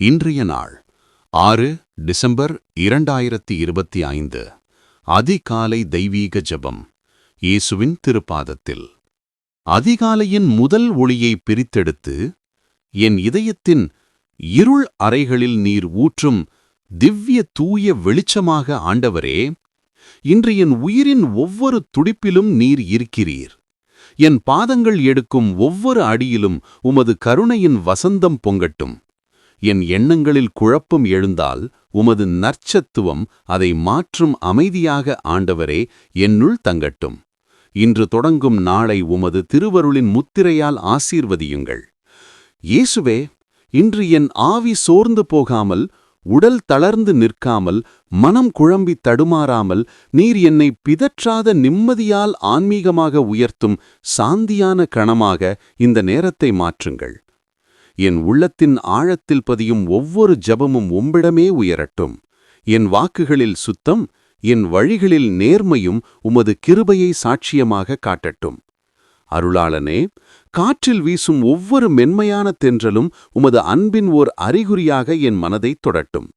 இன்றைய நாள் ஆறு டிசம்பர் இரண்டாயிரத்தி இருபத்தி ஐந்து அதிகாலை தெய்வீக ஜபம் இயேசுவின் திருப்பாதத்தில். அதிகாலையின் முதல் ஒளியை பிரித்தெடுத்து என் இதயத்தின் இருள் அறைகளில் நீர் ஊற்றும் திவ்ய தூய வெளிச்சமாக ஆண்டவரே இன்று என் உயிரின் ஒவ்வொரு துடிப்பிலும் நீர் இருக்கிறீர். என் பாதங்கள் எடுக்கும் ஒவ்வொரு அடியிலும் உமது கருணையின் வசந்தம் பொங்கட்டும். என் எண்ணங்களில் குழப்பம் எழுந்தால் உமது நற்சத்துவம் அதை மாற்றும் அமைதியாக ஆண்டவரே என்னுள் தங்கட்டும். இன்று தொடங்கும் நாளை உமது திருவருளின் முத்திரையால் ஆசீர்வதியுங்கள். இயேசுவே இன்று என் ஆவி சோர்ந்து போகாமல் உடல் தளர்ந்து நிற்காமல் மனம் குழம்பி தடுமாறாமல் நீர் என்னை பிதற்றாத நிம்மதியால் ஆன்மீகமாக உயர்த்தும் சாந்தியான கணமாக இந்த நேரத்தை மாற்றுங்கள். என் உள்ளத்தின் ஆழத்தில் பதியும் ஒவ்வொரு ஜபமும் உம்பிடமே உயரட்டும். என் வாக்குகளில் சுத்தம் என் வழிகளில் நேர்மையும் உமது கிருபையை சாட்சியமாக காட்டட்டும். அருளாளனே காற்றில் வீசும் ஒவ்வொரு மென்மையான தென்றலும் உமது அன்பின் ஓர் அறிகுறியாக என் மனதைத் தொடட்டும்.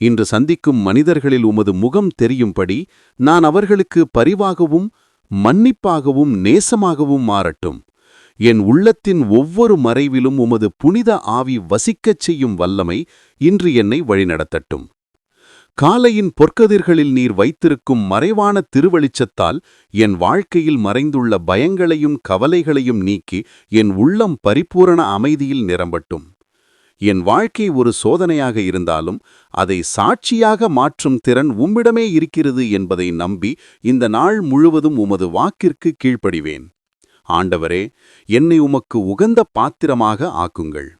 இன்று சந்திக்கும் மனிதர்களில் உமது முகம் தெரியும்படி நான் அவர்களுக்கு பரிவாகவும் மன்னிப்பாகவும் நேசமாகவும் மாறட்டும். என் உள்ளத்தின் ஒவ்வொரு மறைவிலும் உமது புனித ஆவி வசிக்கச் செய்யும் வல்லமை இன்று என்னை வழிநடத்தட்டும். காலையின் பொற்கதிர்களில் நீர் வைத்திருக்கும் மறைவான திருவெளிச்சத்தால் என் வாழ்க்கையில் மறைந்துள்ள பயங்களையும் கவலைகளையும் நீக்கி என் உள்ளம் பரிபூரண அமைதியில் நிரம்பட்டும். என் வாழ்க்கை ஒரு சோதனையாக இருந்தாலும் அதை சாட்சியாக மாற்றும் திறன் உம்மிடமே இருக்கிறது என்பதை நம்பி இந்த நாள் முழுவதும் உமது வாக்கிற்கு கீழ்ப்படிவேன். ஆண்டவரே என்னை உமக்கு உகந்த பாத்திரமாக ஆக்குங்கள்.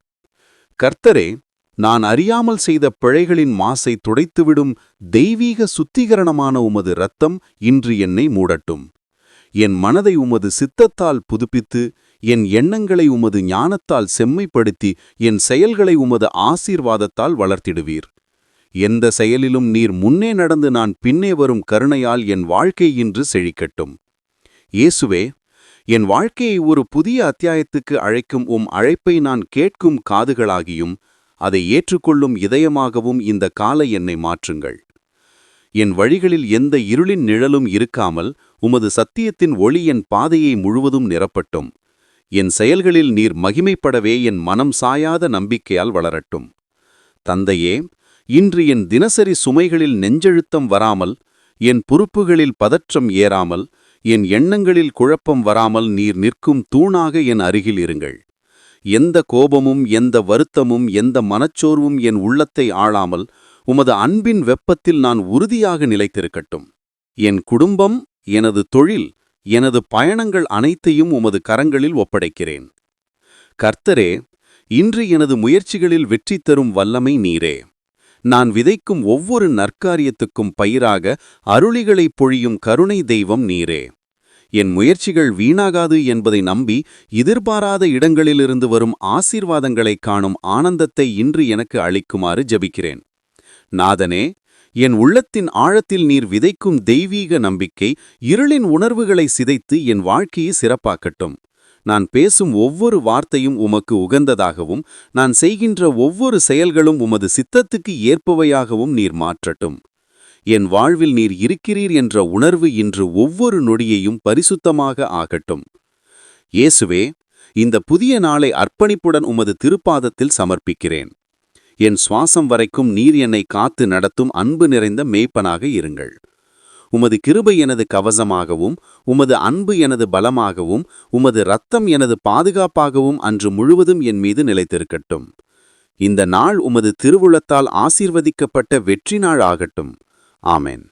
கர்த்தரே நான் அறியாமல் செய்த பிழைகளின் மாசை துடைத்துவிடும் தெய்வீக சுத்திகரணமான உமது இரத்தம் இன்று என்னை மூடட்டும். என் மனதை உமது சித்தத்தால் புதுப்பித்து என் எண்ணங்களை உமது ஞானத்தால் செம்மைப்படுத்தி என் செயல்களை உமது ஆசீர்வாதத்தால் வளர்த்திடுவீர். எந்த செயலிலும் நீர் முன்னே நடந்து நான் பின்னே வரும் கருணையால் என் வாழ்க்கை இன்று செழிக்கட்டும். இயேசுவே என் வாழ்க்கையை ஒரு புதிய அத்தியாயத்துக்கு அழைக்கும் உம் அழைப்பை நான் கேட்கும் காதுகளாகியும் அதை ஏற்றுக்கொள்ளும் இதயமாகவும் இந்த காலை என்னை மாற்றுங்கள். என் வழிகளில் எந்த இருளின் நிழலும் இருக்காமல் உமது சத்தியத்தின் ஒளி என் பாதையை முழுவதும் நிரப்பட்டும். என் செயல்களில் நீர் மகிமைப்படவே என் மனம் சாயாத நம்பிக்கையால் வளரட்டும். தந்தையே இன்று என் தினசரி சுமைகளில் நெஞ்செழுத்தம் வராமல் என் பொறுப்புகளில் பதற்றம் ஏறாமல் என் எண்ணங்களில் குழப்பம் வராமல் நீர் நிற்கும் தூணாக என் அருகில் இருங்கள். எந்த கோபமும் எந்த வருத்தமும் எந்த மனச்சோர்வும் என் உள்ளத்தை ஆளாமல் உமது அன்பின் வெப்பத்தில் நான் உறுதியாக நிலைத்திருக்கட்டும். என் குடும்பம் எனது தொழில் எனது பயணங்கள் அனைத்தையும் உமது கரங்களில் ஒப்படைக்கிறேன். கர்த்தரே இன்று எனது முயற்சிகளில் வெற்றி தரும் வல்லமை நீரே. நான் விதைக்கும் ஒவ்வொரு நற்காரியத்துக்கும் பயிராக அருளிகளைப் பொழியும் கருணை தெய்வம் நீரே. என் முயற்சிகள் வீணாகாது என்பதை நம்பி எதிர்பாராத இடங்களிலிருந்து வரும் ஆசீர்வாதங்களைக் காணும் ஆனந்தத்தை இன்று எனக்கு அளிக்குமாறு ஜபிக்கிறேன். நாதனே என் உள்ளத்தின் ஆழத்தில் நீர் விதைக்கும் தெய்வீக நம்பிக்கை இருளின் உணர்வுகளை சிதைத்து என் வாழ்க்கையை சிறப்பாக்கட்டும். நான் பேசும் ஒவ்வொரு வார்த்தையும் உமக்கு உகந்ததாகவும் நான் செய்கின்ற ஒவ்வொரு செயல்களும் உமது சித்தத்துக்கு ஏற்பவையாகவும் நீர் மாற்றட்டும். என் வாழ்வில் நீர் இருக்கிறீர் என்ற உணர்வு இன்று ஒவ்வொரு நொடியையும் பரிசுத்தமாக ஆகட்டும். இயேசுவே இந்த புதிய நாளை அர்ப்பணிப்புடன் உமது திருப்பாதத்தில் சமர்ப்பிக்கிறேன். என் சுவாசம் வரைக்கும் நீர் என்னை காத்து நடத்தும் அன்பு நிறைந்த மேய்ப்பனாக இருங்கள். உமது கிருபை எனது கவசமாகவும் உமது அன்பு எனது பலமாகவும் உமது ரத்தம் எனது பாதுகாப்பாகவும் அன்று முழுவதும் என் மீது நிலைத்திருக்கட்டும். இந்த நாள் உமது திருவுளத்தால் ஆசீர்வதிக்கப்பட்ட வெற்றி நாள் ஆகட்டும். ஆமேன்.